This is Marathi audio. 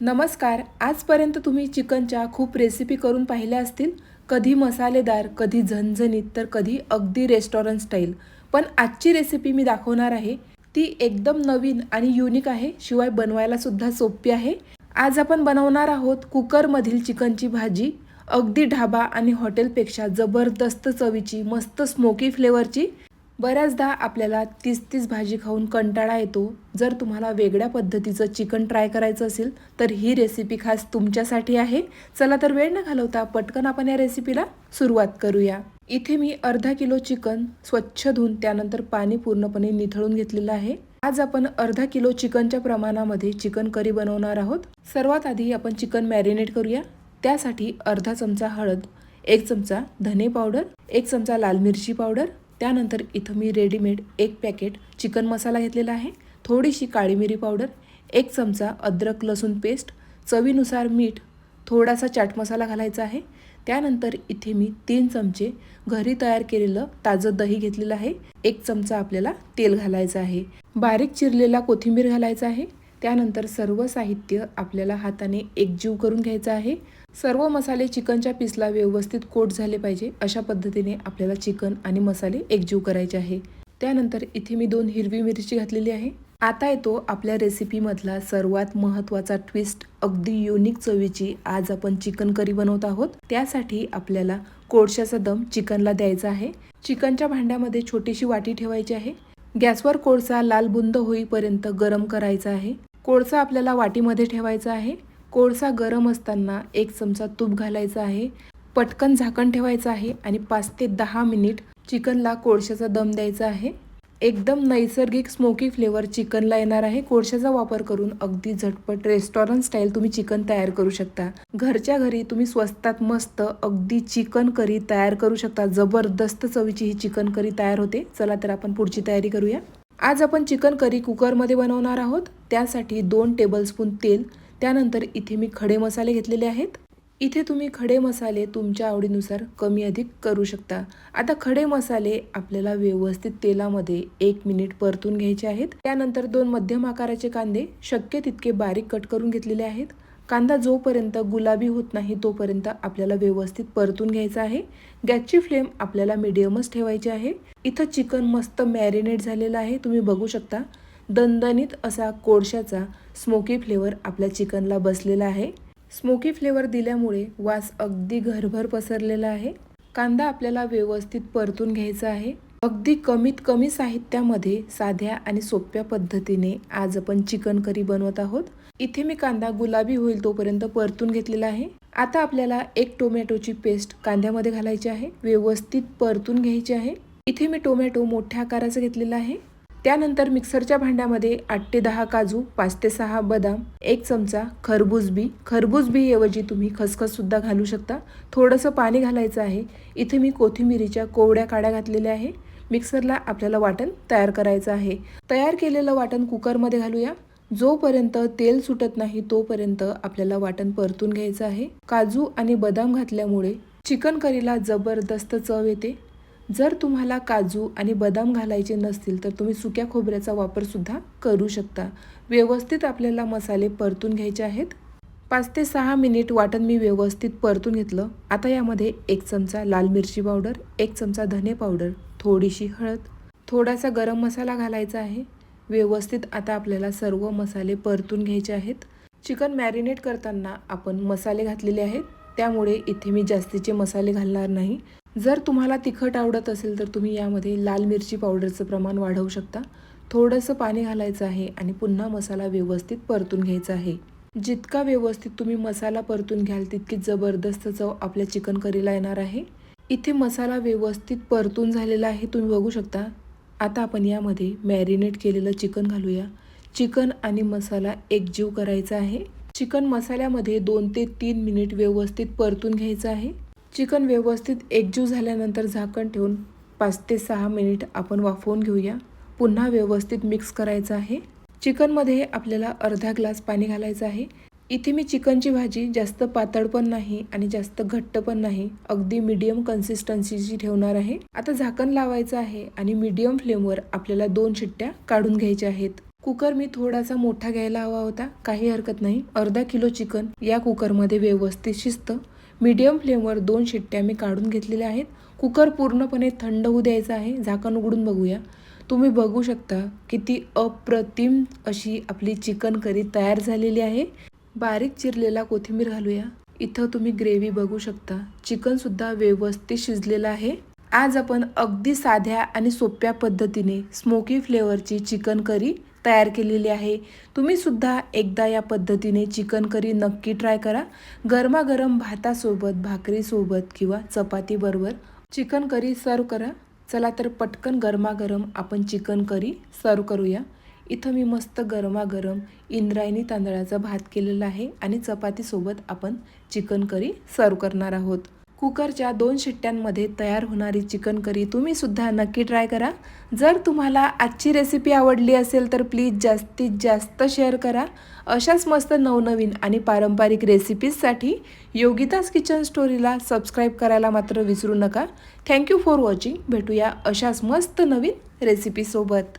नमस्कार आजपर्यंत तुम्ही चिकनच्या खूप रेसिपी करून पाहिल्या असतील. कधी मसालेदार कधी झणझणीत तर कधी अगदी रेस्टॉरंट स्टाईल पण आजची रेसिपी मी दाखवणार आहे. ती एकदम नवीन आणि युनिक आहे. शिवाय बनवायला सुद्धा सोपी आहे. आज आपण बनवणार आहोत कुकरमधील चिकनची भाजी. अगदी ढाबा आणि हॉटेलपेक्षा जबरदस्त चवीची मस्त स्मोकी फ्लेवरची बऱ्याचदा आपल्याला तीस तीस भाजी खाऊन कंटाळा येतो. जर तुम्हाला वेगळ्या पद्धतीचं चिकन ट्राय करायचं असेल तर ही रेसिपी खास तुमच्यासाठी आहे. चला तर वेळ न घालवता पटकन आपण या रेसिपीला सुरुवात करूया. इथे मी अर्धा किलो चिकन स्वच्छ धुवून त्यानंतर पाणी पूर्णपणे निथळून घेतलेलं आहे. आज आपण अर्धा किलो चिकनच्या प्रमाणामध्ये चिकन करी बनवणार आहोत. सर्वात आधी आपण चिकन मॅरिनेट करूया. त्यासाठी अर्धा चमचा हळद एक चमचा धने पावडर एक चमचा लाल मिरची पावडर त्यानंतर इथं मी रेडीमेड एक पॅकेट चिकन मसाला घेतलेला आहे. थोडीशी काळी मिरी पावडर एक चमचा अद्रक लसूण पेस्ट चवीनुसार मीठ थोडासा चाट मसाला घालायचा आहे. त्यानंतर इथे मी तीन चमचे घरी तयार केलेलं ताजं दही घेतलेलं आहे. एक चमचा आपल्याला तेल घालायचं आहे. बारीक चिरलेला कोथिंबीर घालायचा आहे. त्यानंतर सर्व साहित्य आपल्याला हाताने एकजीव करून घ्यायचं आहे. सर्व मसाले चिकनच्या पीसला व्यवस्थित कोट झाले पाहिजे अशा पद्धतीने आपल्याला चिकन आणि मसाले एकजीव करायचे आहे. त्यानंतर इथे मी दोन हिरवी मिरची घातलेली आहे. आता येतो आपल्या रेसिपीमधला सर्वात महत्त्वाचा ट्विस्ट अगदी युनिक चवीची आज आपण चिकन करी बनवत आहोत. त्यासाठी आपल्याला कोळशाचा दम चिकनला द्यायचा आहे. चिकनच्या भांड्यामध्ये छोटीशी वाटी ठेवायची आहे. गॅसवर कोळसा लाल बुंद होईपर्यंत गरम करायचा आहे. कोळसा आपल्याला वाटीमध्ये ठेवायचा आहे. कोळसा गरम असताना एक चमचा तूप घालायचा आहे. पटकन झाकण ठेवायचं आहे आणि पाच ते दहा मिनिट चिकनला कोळशाचा दम द्यायचा आहे. एकदम नैसर्गिक स्मोकी फ्लेवर चिकनला येणार आहे. कोळशाचा वापर करून अगदी झटपट रेस्टॉरंट स्टाईल तुम्ही चिकन तयार करू शकता. घरच्या घरी तुम्ही स्वस्तात मस्त अगदी चिकन करी तयार करू शकता. जबरदस्त चवीची ही चिकन करी तयार होते. चला तर आपण पुढची तयारी करूया. आज आपण चिकन करी कुकरमध्ये बनवणार आहोत. त्यासाठी दोन टेबलस्पून तेल. त्यानंतर इथे मी खडे मसाले घेतलेले आहेत. इथे तुम्ही खडे मसाले तुमच्या आवडीनुसार कमी अधिक करू शकता. आता खडे मसाले आपल्याला व्यवस्थित तेलामध्ये एक मिनिट परतून घ्यायचे आहेत. त्यानंतर दोन मध्यम आकाराचे कांदे शक्य तितके बारीक कट करून घेतलेले आहेत. कांदा जोपर्यंत गुलाबी होत नाही तोपर्यंत आपल्याला व्यवस्थित परतून घ्यायचा आहे. गॅसची फ्लेम आपल्याला मिडियमच ठेवायची आहे. इथं चिकन मस्त मॅरिनेट झालेलं आहे. तुम्ही बघू शकता दणदणीत असा कोळशाचा स्मोकी फ्लेवर आपल्या चिकनला बसलेला आहे. स्मोकी फ्लेवर दिल्यामुळे वास अगदी घरभर पसरलेला आहे. कांदा आपल्याला व्यवस्थित परतून घ्यायचा आहे. अगदी कमीत कमी साहित्यामध्ये साध्या आणि सोप्या पद्धतीने आज आपण चिकन करी बनवत आहोत. इथे मी कांदा गुलाबी होईल तोपर्यंत परतून घेतलेला आहे. आता आपल्याला एक टोमॅटोची पेस्ट कांद्यामध्ये घालायची आहे. व्यवस्थित परतून घ्यायची आहे. इथे मी टोमॅटो मोठ्या आकाराचा घेतलेला आहे. त्यानंतर मिक्सरच्या भांड्यामध्ये आठ ते दहा काजू पाच ते सहा बदाम एक चमचा खरबूज बी. खरबूज बी ऐवजी तुम्ही खसखस सुद्धा घालू शकता. थोडंसं पाणी घालायचं आहे. इथे मी कोथिंबिरीच्या कोवड्या काड्या घातलेल्या आहे. मिक्सरला आपल्याला वाटण तयार करायचं आहे. तयार केलेलं वाटण कुकरमध्ये घालूया. जोपर्यंत तेल सुटत नाही तोपर्यंत आपल्याला वाटण परतून घ्यायचं आहे. काजू आणि बदाम घातल्यामुळे चिकन करीला जबरदस्त चव येते. जर तुम्हाला काजू आणि बदाम घालायचे नसतील तर तुम्ही सुक्या खोबऱ्याचा वापरसुद्धा करू शकता. व्यवस्थित आपल्याला मसाले परतून घ्यायचे आहेत. पाच ते सहा मिनिट वाटण मी व्यवस्थित परतून घेतलं. आता यामध्ये एक चमचा लाल मिरची पावडर एक चमचा धने पावडर थोडीशी हळद थोडासा गरम मसाला घालायचा आहे. व्यवस्थित आता आपल्याला सर्व मसाले परतून घ्यायचे आहेत. चिकन मॅरिनेट करताना आपण मसाले घातलेले आहेत. त्यामुळे इथे मी जास्तीचे मसाले घालणार नाही. जर तुम्हाला तिखट आवडत असेल तर तुम्ही यामध्ये लाल मिरची पावडरचं प्रमाण वाढवू शकता. थोडंसं पाणी घालायचं आहे आणि पुन्हा मसाला व्यवस्थित परतून घ्यायचा आहे. जितका व्यवस्थित तुम्ही मसाला परतून घ्याल तितकी जबरदस्त चव आपल्या चिकन करीला येणार आहे. इथे मसाला व्यवस्थित परतून झालेला आहे तुम्ही बघू शकता. आता आपण यामध्ये मॅरिनेट केलेलं चिकन घालूया. चिकन आणि मसाला एकजीव करायचा आहे. चिकन मसाल्यामध्ये दोन ते तीन मिनिट व्यवस्थित परतून घ्यायचं आहे. चिकन व्यवस्थित एकजीव झाल्यानंतर झाकण ठेवून पाच ते सहा मिनिट आपण वाफवून घेऊया. पुन्हा व्यवस्थित मिक्स करायचं आहे. चिकनमध्ये आपल्याला अर्धा ग्लास पाणी घालायचं आहे. इथे मी चिकनची भाजी जास्त पातळ पण नाही आणि जास्त घट्ट पण नाही. अगदी मीडियम कन्सिस्टन्सीची ठेवणार आहे. आता झाकण लावायचं आहे आणि मीडियम फ्लेमवर आपल्याला दोन शिट्ट्या काढून घ्यायच्या आहेत. कुकर मी थोडासा मोठा घ्यायला हवा होता. काही हरकत नाही. अर्धा किलो चिकन या कुकरमध्ये व्यवस्थित शिजतं. मीडियम फ्लेमवर दोन शिट्ट्या मी काढून घेतलेल्या आहेत. कुकर पूर्णपणे थंड होऊ द्यायचा आहे. झाकण उघडून बघूया. तुम्ही बघू शकता किती अप्रतिम अशी आपली चिकन करी तयार झालेली आहे. बारीक चिरलेला कोथिंबीर घालूया. इथं तुम्ही ग्रेव्ही बघू शकता. चिकनसुद्धा व्यवस्थित शिजलेलं आहे. आज आपण अगदी साध्या आणि सोप्या पद्धतीने स्मोकी फ्लेवरची चिकन करी तयार केलेली आहे. तुम्ही सुद्धा एकदा या पद्धतीने चिकन करी नक्की ट्राय करा. गरमागरम भातासोबत भाकरीसोबत किंवा चपातीबरोबर चिकन करी सर्व करा. चला तर पटकन गरमागरम आपण चिकन करी सर्व करूया. इथं मी मस्त गरमागरम इंद्रायणी तांदळाचा भात केलेला आहे आणि चपातीसोबत आपण चिकन करी सर्व करणार आहोत. कुकरच्या दोन शिट्ट्यांमध्ये तयार होणारी चिकन करी तुम्ही सुद्धा नक्की ट्राय करा. जर तुम्हाला आजची रेसिपी आवडली असेल तर प्लीज जास्तीत जास्त शेअर करा. अशाच मस्त नवनवीन आणि पारंपरिक रेसिपीजसाठी योगिताज किचन स्टोरीला सबस्क्राईब करायला मात्र विसरू नका. थँक्यू फॉर वॉचिंग भेटूया अशाच मस्त नवीन रेसिपीसोबत